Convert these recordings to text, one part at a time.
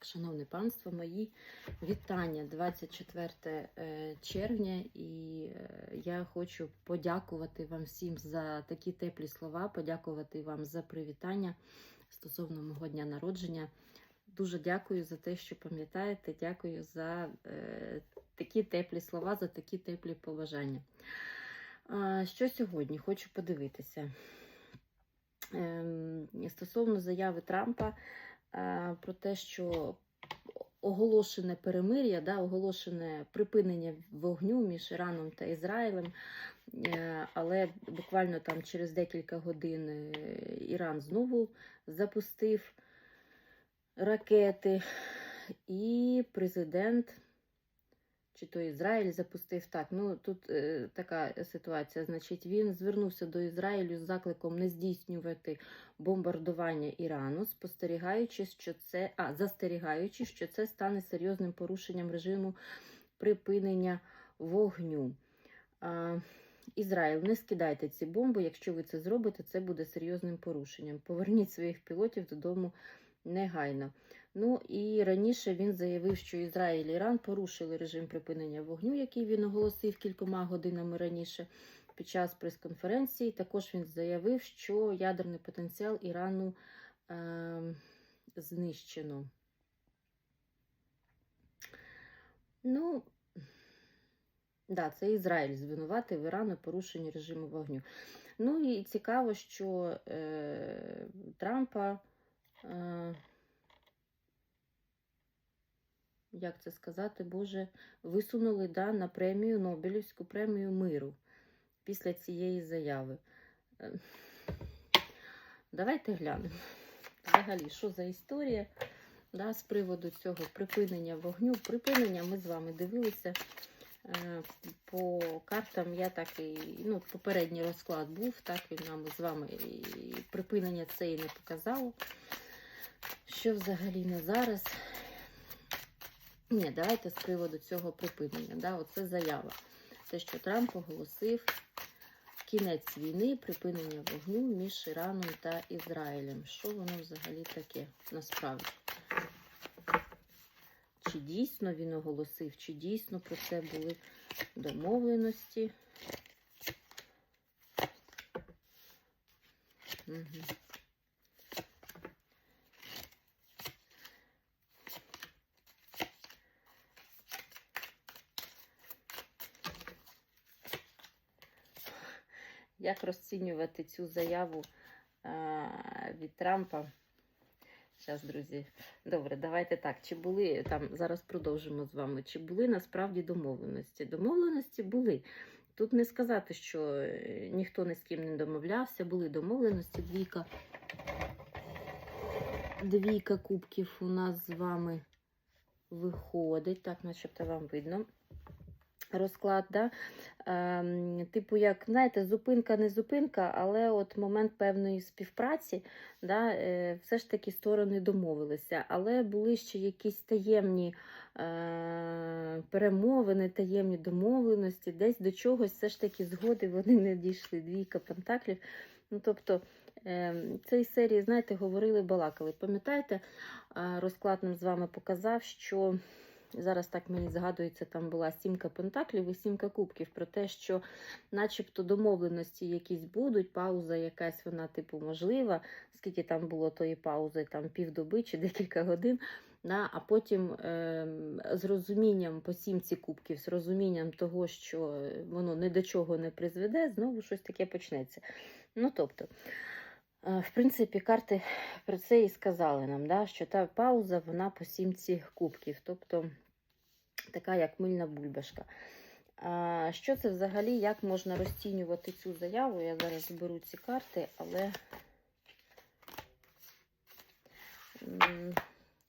Шановне панство, мої вітання 24 е, червня, і е, я хочу подякувати вам всім за такі теплі слова, подякувати вам за привітання стосовно мого дня народження. Дуже дякую за те, що пам'ятаєте. Дякую за е, такі теплі слова, за такі теплі побажання. А, Що сьогодні хочу подивитися. Ем, Стосовно заяви Трампа е, про те, що оголошене перемир'я, да, оголошене припинення вогню між Іраном та Ізраїлем, е, але буквально там через декілька годин е, Іран знову запустив ракети, і президент. Чи то Ізраїль запустив так. Ну тут е, така ситуація. Значить, він звернувся до Ізраїлю з закликом не здійснювати бомбардування Ірану, спостерігаючи, що це а застерігаючи, що це стане серйозним порушенням режиму припинення вогню. А, Ізраїль, не скидайте ці бомби. Якщо ви це зробите, це буде серйозним порушенням. Поверніть своїх пілотів додому негайно. Ну і раніше він заявив, що Ізраїль і Іран порушили режим припинення вогню, який він оголосив кількома годинами раніше під час прес-конференції. Також він заявив, що ядерний потенціал Ірану е, знищено. Ну, да, це Ізраїль звинуватив Іран у порушенні режиму вогню. Ну і цікаво, що е, Трампа. Е, як це сказати, Боже, висунули да, на премію Нобелівську премію миру після цієї заяви. Е, Давайте глянемо. Взагалі, що за історія да, з приводу цього припинення вогню. Припинення ми з вами дивилися е, по картам. Я так і ну, попередній розклад був, так і нам з вами і припинення це і не показало. Що взагалі на зараз? Ні, давайте з приводу цього припинення. Да, Оце заява. Те, що Трамп оголосив кінець війни, припинення вогню між Іраном та Ізраїлем. Що воно взагалі таке насправді? Чи дійсно він оголосив, чи дійсно про це були домовленості? Угу. Як розцінювати цю заяву від Трампа? Зараз, друзі, добре, давайте так. Чи були там, зараз продовжимо з вами, чи були насправді домовленості? Домовленості були. Тут не сказати, що е, ніхто ні з ким не домовлявся, були домовленості. Двійка, двійка кубків у нас з вами виходить. Так, начебто вам видно розклад. Да? Ем, типу, як, знаєте, зупинка не зупинка, але от момент певної співпраці, да, е, все ж таки сторони домовилися. Але були ще якісь таємні е, перемовини, таємні домовленості, десь до чогось все ж таки згоди вони не дійшли. Двійка пентаклів. Ну, тобто, е, цій серії, знаєте, говорили, балакали. Пам'ятаєте, е, розклад нам з вами показав, що. Зараз так мені згадується, там була сімка пентаклів і сімка кубків про те, що, начебто, домовленості якісь будуть, пауза якась вона, типу, можлива, скільки там було тої паузи, там півдоби чи декілька годин. Да, а потім е, з розумінням по сімці кубків, з розумінням того, що воно ні до чого не призведе, знову щось таке почнеться. Ну, тобто, в принципі, карти про це і сказали нам, да, що та пауза вона по сімці кубків. Тобто, така як мильна бульбашка. А, Що це взагалі, як можна розцінювати цю заяву? Я зараз беру ці карти, але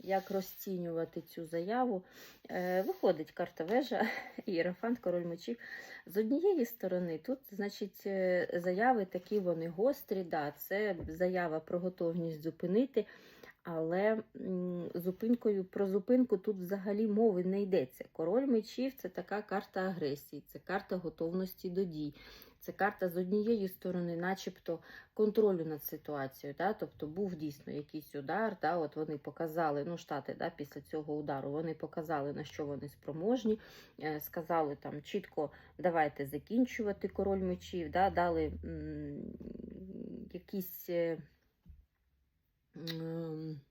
як розцінювати цю заяву? Е, Виходить карта вежа, іерофант, король мечів. З однієї сторони, тут, значить, е, заяви такі вони гострі, да, це заява про готовність зупинити. але зупинкою про зупинку тут взагалі мови не йдеться. Король мечів це така карта агресії, це карта готовності до дій. Це карта з однієї сторони, начебто контролю над ситуацією. Да? Тобто був дійсно якийсь удар. Да? От вони показали, ну штати да, після цього удару вони показали, на що вони спроможні. Е, сказали там чітко, давайте закінчувати король мечів, да? дали м, якісь. е, м,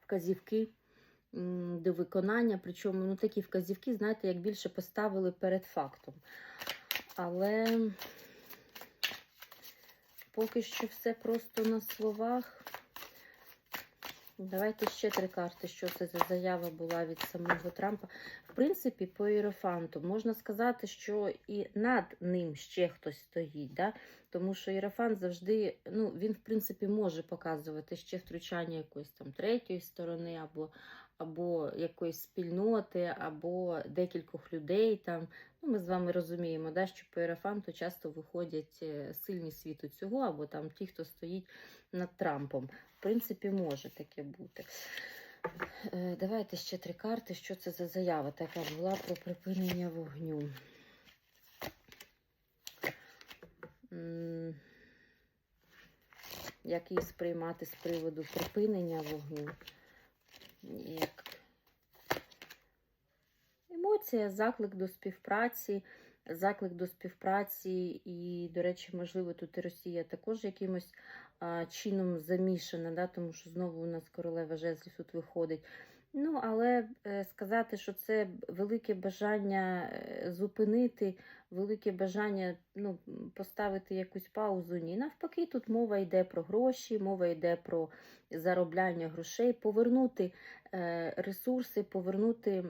Вказівки м, до виконання, причому ну, такі вказівки, знаєте, як більше поставили перед фактом. Але поки що все просто на словах. Давайте ще три карти, що це за заява була від самого Трампа. В принципі, по іерофанту можна сказати, що і над ним ще хтось стоїть. Да? Тому що іерофант завжди, ну, він, в принципі, може показувати ще втручання якоїсь там третьої сторони, або, або якоїсь спільноти, або декількох людей. Там. Ну, ми з вами розуміємо, да, що по іерофанту часто виходять е, сильні світу цього, або там ті, хто стоїть над Трампом. В принципі, може таке бути. Е, Давайте ще три карти. Що це за заява така була про припинення вогню? Як її сприймати з приводу припинення вогню? Як емоція, заклик до співпраці, заклик до співпраці, і, до речі, можливо, тут і Росія також якимось а, чином замішана, да, тому що знову у нас королева жезлів тут виходить. Ну, але е, сказати, що це велике бажання е, зупинити, велике бажання ну, поставити якусь паузу. Ні, навпаки, тут мова йде про гроші, мова йде про заробляння грошей, повернути е, ресурси, повернути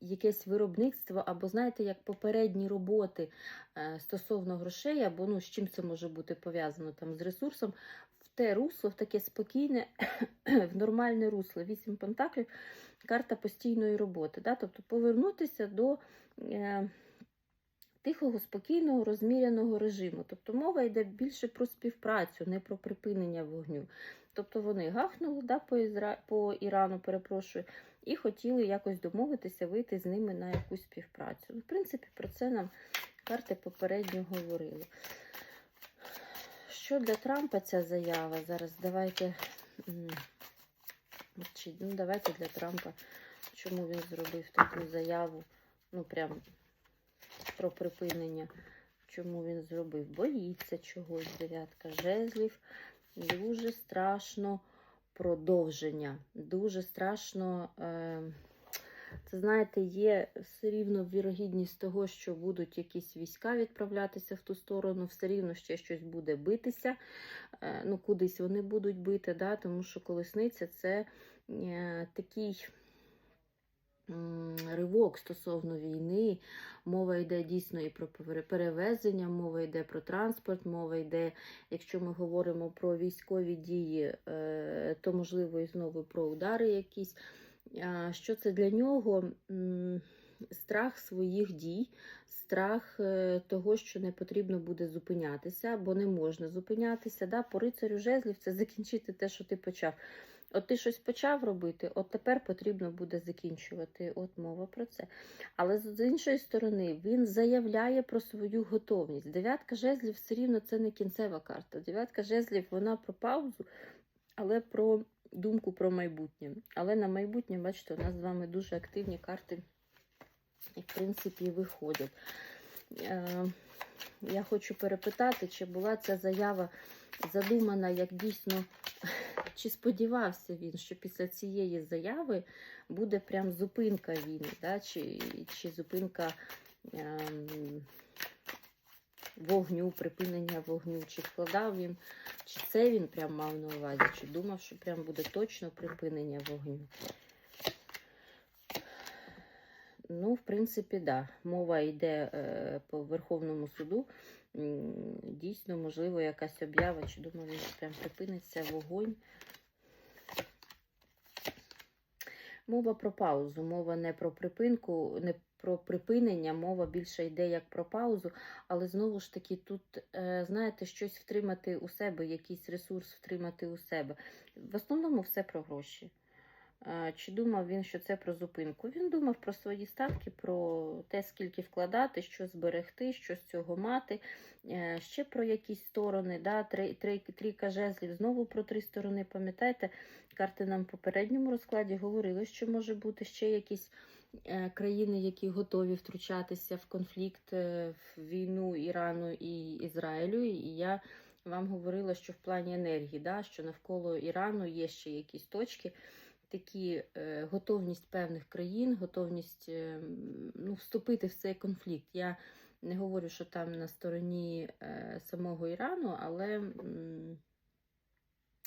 якесь виробництво, або, знаєте, як попередні роботи стосовно грошей, або ну, з чим це може бути пов'язано там з ресурсом, те русло, в таке спокійне, в нормальне русло. Вісім пентаклів, карта постійної роботи. Да? Тобто повернутися до е, тихого, спокійного, розміряного режиму. Тобто мова йде більше про співпрацю, не про припинення вогню. Тобто вони гахнули да, по, Ізра... по Ірану, перепрошую, і хотіли якось домовитися, вийти з ними на якусь співпрацю. В принципі, про це нам карти попередньо говорили. Що для Трампа ця заява? Зараз давайте. Ну, давайте для Трампа, чому він зробив таку заяву, ну прям про припинення. Чому він зробив? Боїться чогось. Дев'ятка жезлів. Дуже страшно продовження. Дуже страшно. Е, це, знаєте, є все рівно вірогідність того, що будуть якісь війська відправлятися в ту сторону, все рівно ще щось буде битися. Е, ну, кудись вони будуть бити, да? тому що колесниця це е, такий ривок стосовно війни. Мова йде дійсно і про перевезення, мова йде про транспорт, мова йде, якщо ми говоримо про військові дії, е, то можливо і знову про удари якісь. Що це для нього? Страх своїх дій, страх е, того, що не потрібно буде зупинятися, бо не можна зупинятися. Да? По рицарю жезлів це закінчити те, що ти почав. От ти щось почав робити, от тепер потрібно буде закінчувати. От мова про це. Але з іншої сторони, він заявляє про свою готовність. Дев'ятка жезлів все рівно це не кінцева карта. Дев'ятка жезлів вона про паузу, але про думку про майбутнє. Але на майбутнє, бачите, у нас з вами дуже активні карти, і, в принципі, виходять. Е, Я хочу перепитати, чи була ця заява задумана як дійсно, чи сподівався він, що після цієї заяви буде прям зупинка війни, да? чи, чи зупинка ем, вогню, припинення вогню, чи вкладав він, чи це він прям мав на увазі, чи думав, що прям буде точно припинення вогню. Ну, в принципі, да. Мова йде е, по Верховному суду. Дійсно, можливо, якась об'ява, чи думаю, він прям припиниться вогонь. Мова про паузу, мова не про припинку, не про припинення, мова більше йде як про паузу, але знову ж таки тут, е, знаєте, щось втримати у себе, якийсь ресурс втримати у себе. В основному все про гроші. Е, Чи думав він, що це про зупинку? Він думав про свої ставки, про те, скільки вкладати, що зберегти, що з цього мати. Е, Ще про якісь сторони, да, трійка жезлів, знову про три сторони. Пам'ятаєте, карти нам в попередньому розкладі говорили, що може бути ще якісь країни, які готові втручатися в конфлікт, е, в війну Ірану і Ізраїлю. І я вам говорила, що в плані енергії, да, що навколо Ірану є ще якісь точки. Такі е, готовність певних країн, готовність е, ну, вступити в цей конфлікт. Я не говорю, що там на стороні е, самого Ірану, але м,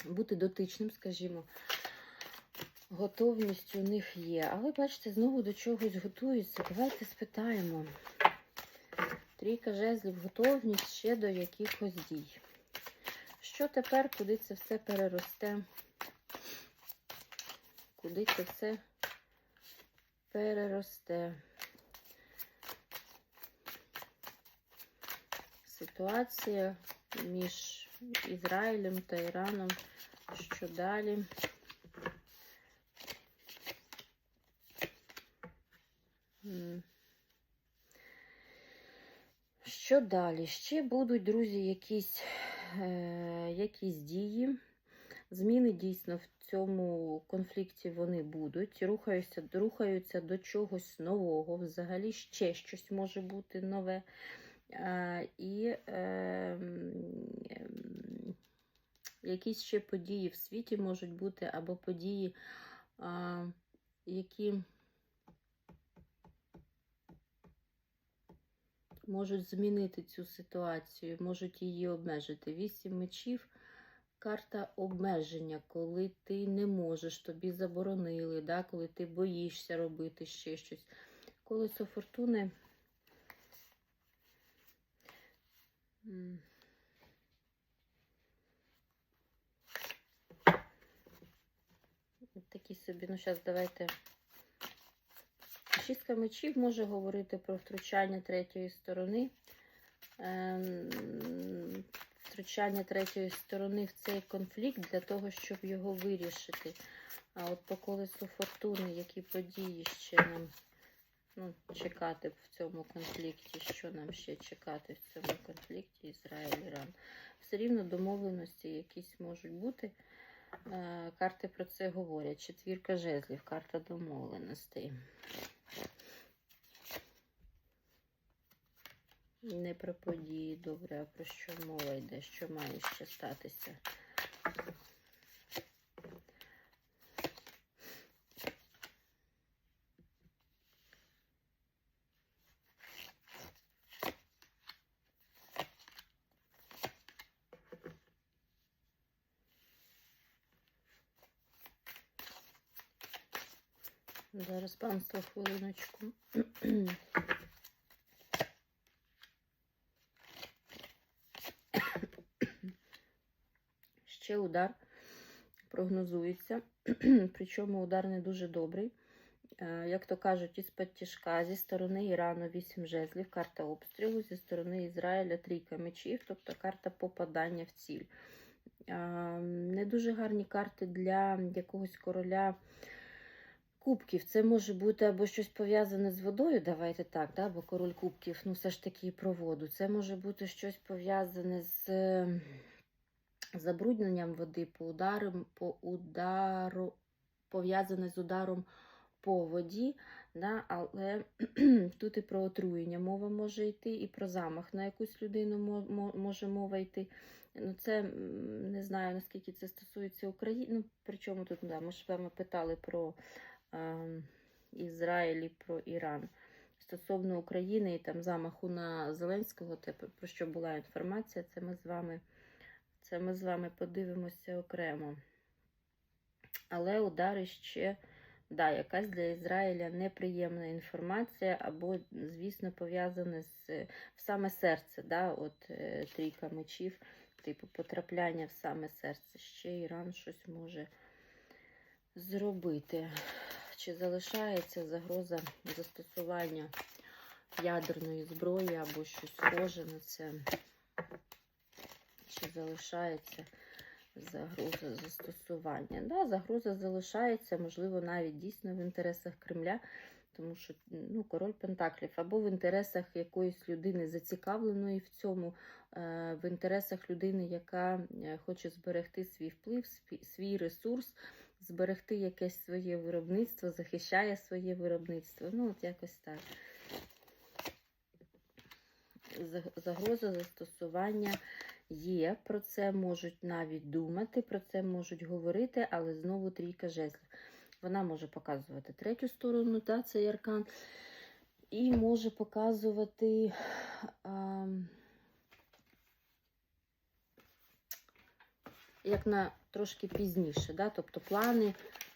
бути дотичним, скажімо, готовність у них є. Але бачите, знову до чогось готуються. Давайте спитаємо. Трійка жезлів, готовність ще до якихось дій. Що тепер, куди це все переросте? Куди це все переросте? Ситуація між Ізраїлем та Іраном. Що далі? М. Що далі? Ще будуть, друзі, якісь, е, якісь дії. Зміни дійсно в цьому конфлікті вони будуть. Рухаються, рухаються до чогось нового. Взагалі ще щось може бути нове. Е, і е, м, якісь ще події в світі можуть бути, або події, а, які можуть змінити цю ситуацію, можуть її обмежити. Вісім мечів. Карта обмеження, коли ти не можеш, тобі заборонили, да, коли ти боїшся робити ще щось. Колесо фортуни. Такі собі, ну зараз давайте. Шістка мечів може говорити про втручання третьої сторони. Ем, втручання третьої сторони в цей конфлікт для того, щоб його вирішити. А от по колесу фортуни, які події ще нам ну, чекати в цьому конфлікті? Що нам ще чекати в цьому конфлікті Ізраїль-Іран? Все рівно домовленості якісь можуть бути. Е, Карти про це говорять. Четвірка жезлів, карта домовленостей. Не про події, добре, а про що мова йде, що має ще статися. Зараз панство хвилиночку. Ще удар прогнозується, причому удар не дуже добрий. Е, Як то кажуть, із-під тяжка, зі сторони Ірану 8 жезлів, карта обстрілу, зі сторони Ізраїля трійка мечів, тобто карта попадання в ціль. Е, Не дуже гарні карти для якогось короля кубків. Це може бути або щось пов'язане з водою, давайте так, да? бо король кубків, ну все ж таки про воду. Це може бути щось пов'язане з забрудненням води, по ударам, по удару, пов'язане з ударом по воді, да? але тут і про отруєння мова може йти, і про замах на якусь людину мо- мо- може мова йти. Ну, це не знаю, наскільки це стосується України. Ну, причому тут, да, ми ж вами питали про е, Ізраїль і про Іран. Стосовно України і там замаху на Зеленського, те, про що була інформація, це ми з вами, це ми з вами подивимося окремо. Але удари ще, да, якась для Ізраїля неприємна інформація, або, звісно, пов'язане з в саме серце, да, от е, трійка мечів, типу потрапляння в саме серце. Ще Іран щось може зробити. чи залишається загроза застосування ядерної зброї або щось схоже на це, чи залишається загроза застосування. Да, загроза залишається, можливо, навіть дійсно в інтересах Кремля, тому що ну, король Пентаклів, або в інтересах якоїсь людини зацікавленої в цьому, е, в інтересах людини, яка е, хоче зберегти свій вплив, свій ресурс, зберегти якесь своє виробництво, захищає своє виробництво. Ну, от якось так. Загроза застосування є, про це можуть навіть думати, про це можуть говорити, але знову трійка жезлів. Вона може показувати третю сторону, та, цей аркан, і може показувати. А, як на трошки пізніше, да? тобто плани,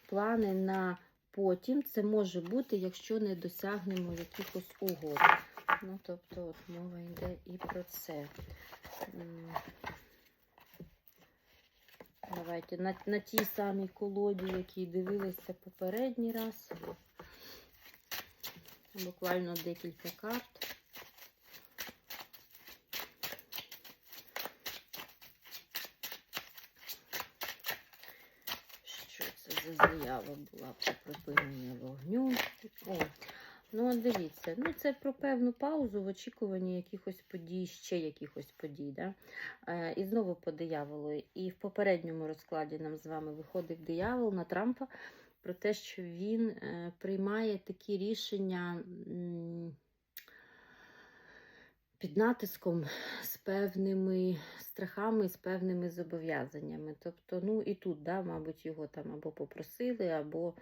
плани на потім це може бути, якщо не досягнемо якихось угод. Ну, тобто, от мова йде і про це. Давайте на, на тій самій колоді, якій дивилися попередній раз. Буквально декілька карт. Що це за заява була про припинення вогню? О, ну от дивіться, ну це про певну паузу в очікуванні якихось подій, ще якихось подій. Да? Е, і знову по дияволу. І в попередньому розкладі нам з вами виходив диявол на Трампа про те, що він е, приймає такі рішення. м, Під натиском з певними страхами, з певними зобов'язаннями. Тобто, ну і тут, да, мабуть, його там або попросили, або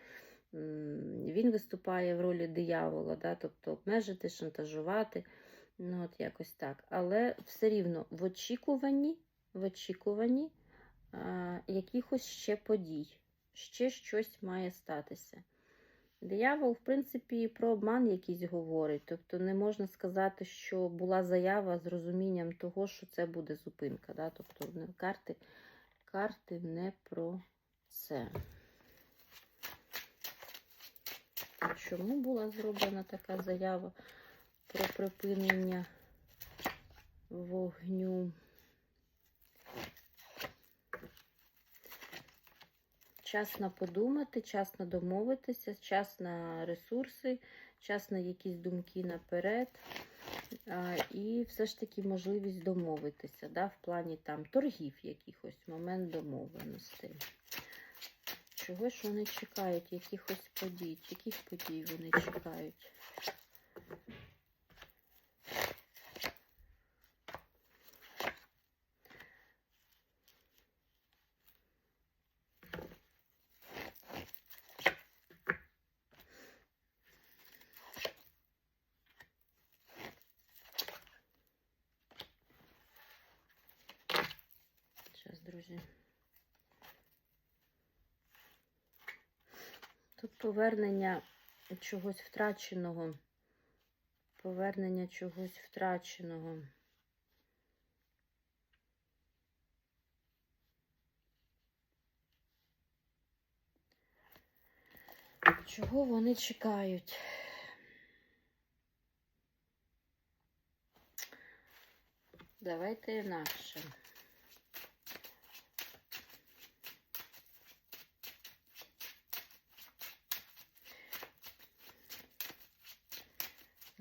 він виступає в ролі диявола, да, тобто обмежити, шантажувати. Ну, от якось так. Але все рівно в очікуванні, в очікуванні а, якихось ще подій, ще щось має статися. Диявол, в принципі, про обман якийсь говорить. Тобто не можна сказати, що була заява з розумінням того, що це буде зупинка. Да? Тобто карти, карти не про це. Чому була зроблена така заява про припинення вогню? Час на подумати, час на домовитися, час на ресурси, час на якісь думки наперед. І все ж таки можливість домовитися, да, в плані там торгів якихось, момент домовленостей. Чого ж вони чекають? Якихось подій? Яких подій вони чекають? Зараз, друзі. Тут повернення чогось втраченого. Повернення чогось втраченого. Чого вони чекають? Давайте інакше.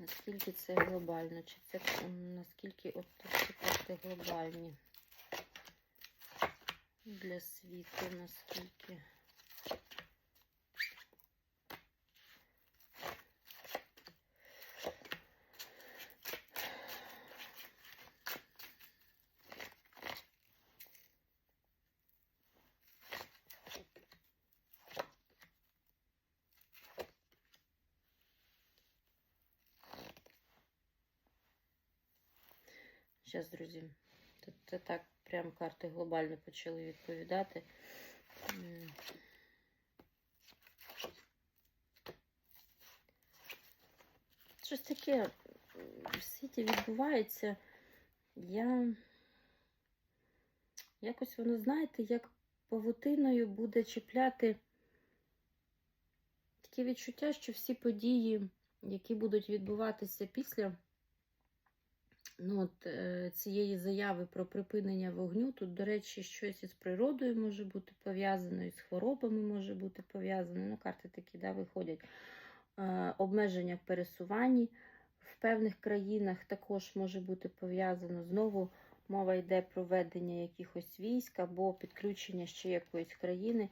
Наскільки це глобально? Чи це наскільки от ці карти глобальні для світу, наскільки? Зараз, друзі, тут це так прям карти глобально почали відповідати. Щось таке в світі відбувається. Я якось воно, знаєте, як павутиною буде чіпляти таке відчуття, що всі події, які будуть відбуватися після ну, от, е, цієї заяви про припинення вогню, тут, до речі, щось із природою може бути пов'язано, і з хворобами може бути пов'язано. Ну, карти такі да, виходять. Е, обмеження в пересуванні в певних країнах також може бути пов'язано. Знову мова йде про ведення якихось військ або підключення ще якоїсь країни.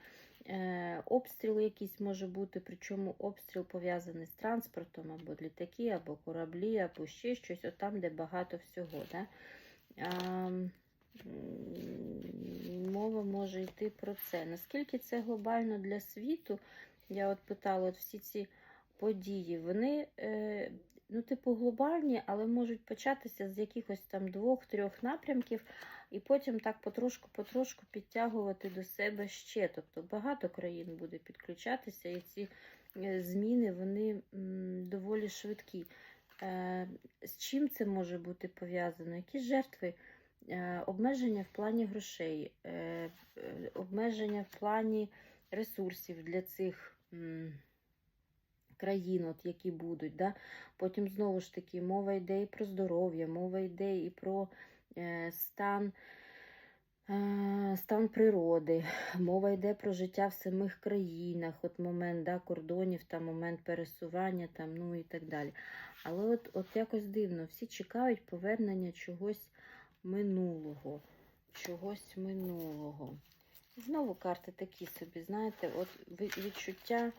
Е, обстріл якийсь може бути, причому обстріл пов'язаний з транспортом, або літаки, або кораблі, або ще щось, от там, де багато всього. Да? А, мова може йти про це. Наскільки це глобально для світу? Я от питала, от всі ці події, вони, е, ну, типу, глобальні, але можуть початися з якихось там двох-трьох напрямків, і потім так потрошку-потрошку підтягувати до себе ще. Тобто багато країн буде підключатися, і ці е, зміни вони доволі швидкі. Е, з чим це може бути пов'язано? Які жертви? Е, обмеження в плані грошей, обмеження в плані ресурсів для цих країн, от, які будуть. Да? Потім знову ж таки мова йде і про здоров'я, мова йде і про е, стан, е, стан природи, мова йде про життя в самих країнах, от момент да, кордонів, там, момент пересування там, ну і так далі. Але от, от якось дивно, всі чекають повернення чогось минулого. Чогось минулого. Знову карти такі собі, знаєте, от відчуття.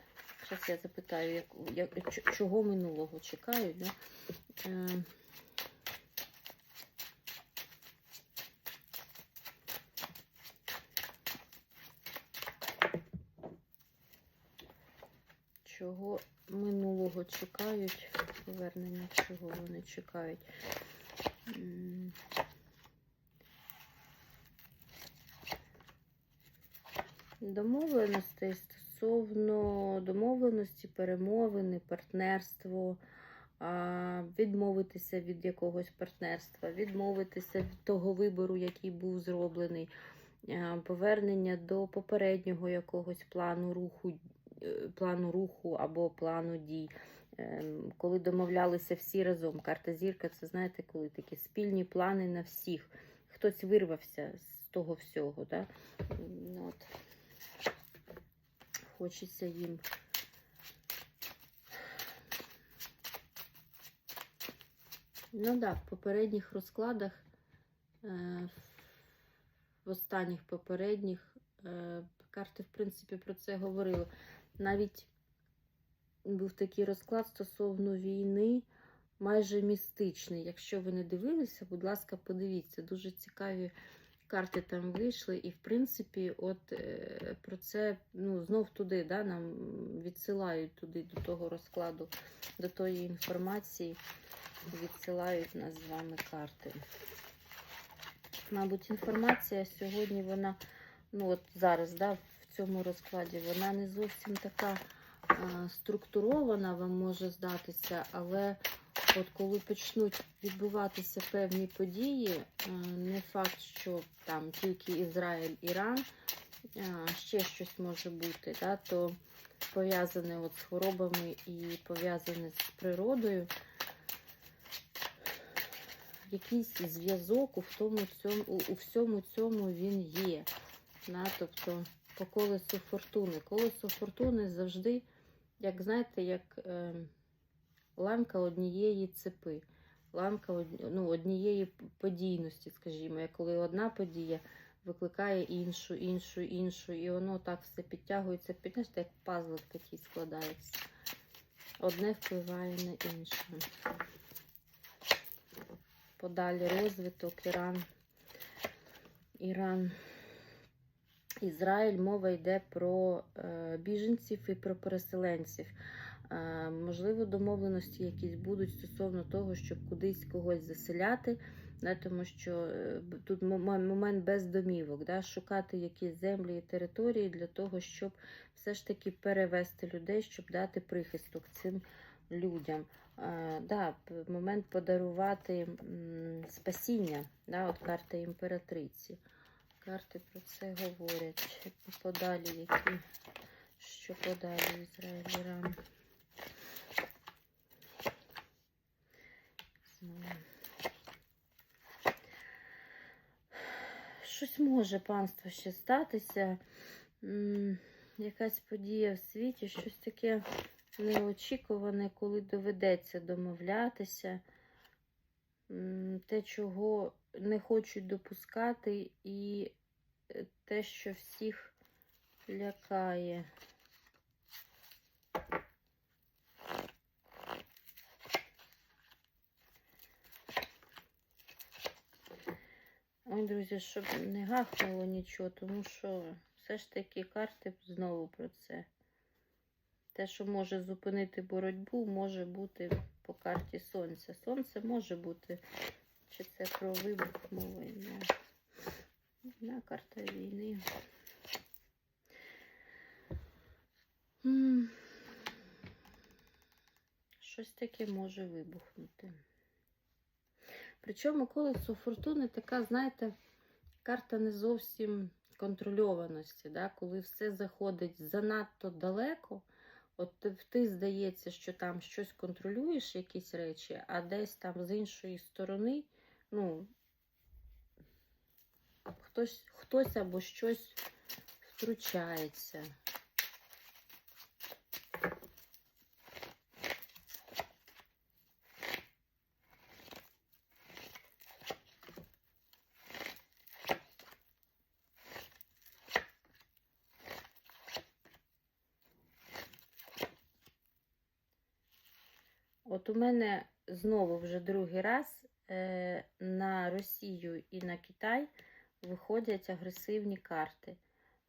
Зараз я запитаю, як, як, чого минулого чекають. Да? Е, чого минулого чекають? Повернення чого вони чекають? Домовленостей стосовно домовленості, перемовини, партнерство, відмовитися від якогось партнерства, відмовитися від того вибору, який був зроблений, повернення до попереднього якогось плану руху, е, плану руху або плану дій. Ем, Коли домовлялися всі разом. Карта зірка це знаєте, коли такі спільні плани на всіх. Хтось вирвався з того всього. Да? От. Хочеться їм. Ну так, да, в попередніх розкладах, е, в останніх попередніх е, карти, в принципі, про це говорили. Навіть був такий розклад стосовно війни, майже містичний. Якщо ви не дивилися, будь ласка, подивіться. Дуже цікаві карти там вийшли. І, в принципі, от е, про це ну, знов туди да, нам відсилають туди до того розкладу, до тої інформації, відсилають нас з вами карти. Мабуть, інформація сьогодні, вона, ну от зараз, да, в цьому розкладі, вона не зовсім така структурована, вам може здатися, але от коли почнуть відбуватися певні події, не факт, що там тільки Ізраїль, Іран, ще щось може бути, да, то пов'язане от з хворобами і пов'язане з природою. Якийсь зв'язок у, у всьому цьому він є. Да? Тобто по колесу фортуни. Колесо фортуни завжди, як знаєте, як е, ламка однієї цепи, ламка од- ну, однієї подійності, скажімо, коли одна подія викликає іншу, іншу, іншу, і воно так все підтягується, підтягується, як пазл такий складається. Одне впливає на інше. Подалі розвиток, Іран, Іран, Ізраїль, мова йде про е, біженців і про переселенців. Е, можливо, домовленості якісь будуть стосовно того, щоб кудись когось заселяти, да, тому що е, тут момент без домівок, да, шукати якісь землі і території для того, щоб все ж таки перевести людей, щоб дати прихисток цим людям. Е, да, момент подарувати спасіння, да, от карта імператриці. Карти про це говорять. Подалі, які що подалі Ізраїль Іран. Знову. Щось може панство ще статися. Якась подія в світі, щось таке неочікуване, коли доведеться домовлятися. Те, чого не хочуть допускати, і е, те, що всіх лякає. Ой, друзі, щоб не гахнуло нічого, тому що все ж таки карти знову про це. Те, що може зупинити боротьбу, може бути по карті сонця. Сонце може бути, чи це про вибух мови. Не. На карта війни. Щось таке може вибухнути. Причому колесо фортуни така, знаєте, карта не зовсім контрольованості, да? коли все заходить занадто далеко. От ти, здається, що там щось контролюєш, якісь речі, а десь там з іншої сторони, ну, хтось, хтось або щось втручається. У мене знову вже другий раз е, на Росію і на Китай виходять агресивні карти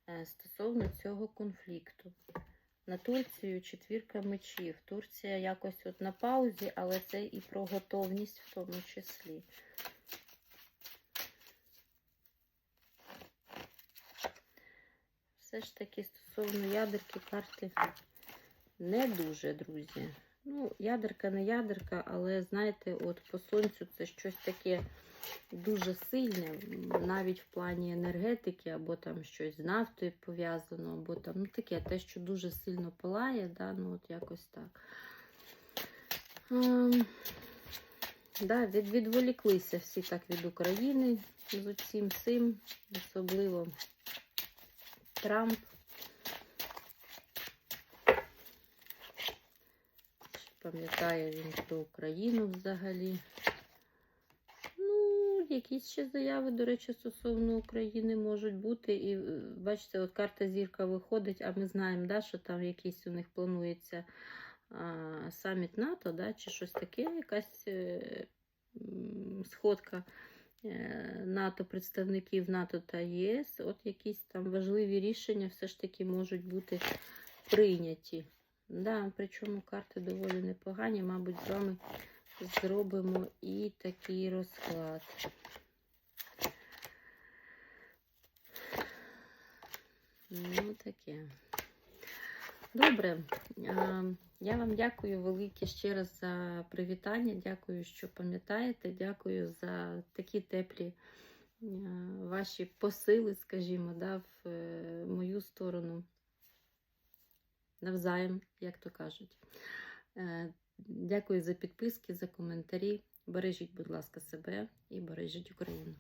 е, стосовно цього конфлікту. На Турцію четвірка мечів. Турція якось от на паузі, але це і про готовність в тому числі. Все ж таки стосовно ядерки карти не дуже, друзі. Ну, ядерка не ядерка, але знаєте, от по сонцю це щось таке дуже сильне, навіть в плані енергетики, або там щось з нафтою пов'язано, або там ну таке, те, що дуже сильно палає, да, ну от якось так. Ем, да, від, відволіклися всі так від України з усім цим, особливо Трамп. Чи пам'ятає він про Україну взагалі? Ну, якісь ще заяви, до речі, стосовно України можуть бути. І е, бачите, от карта зірка виходить, а ми знаємо, да, що там якийсь у них планується а, саміт НАТО, да, чи щось таке, якась е, сходка е, НАТО, представників НАТО та ЄС. От якісь там важливі рішення все ж таки можуть бути прийняті. Да, причому карти доволі непогані, мабуть, з вами зробимо і такий розклад. Ну, таке. Добре. Я вам дякую велике ще раз за привітання. Дякую, що пам'ятаєте. Дякую за такі теплі ваші посили, скажімо, да, в е, мою сторону. Навзаєм, як то кажуть. Е, Дякую за підписки, за коментарі. Бережіть, будь ласка, себе і бережіть Україну.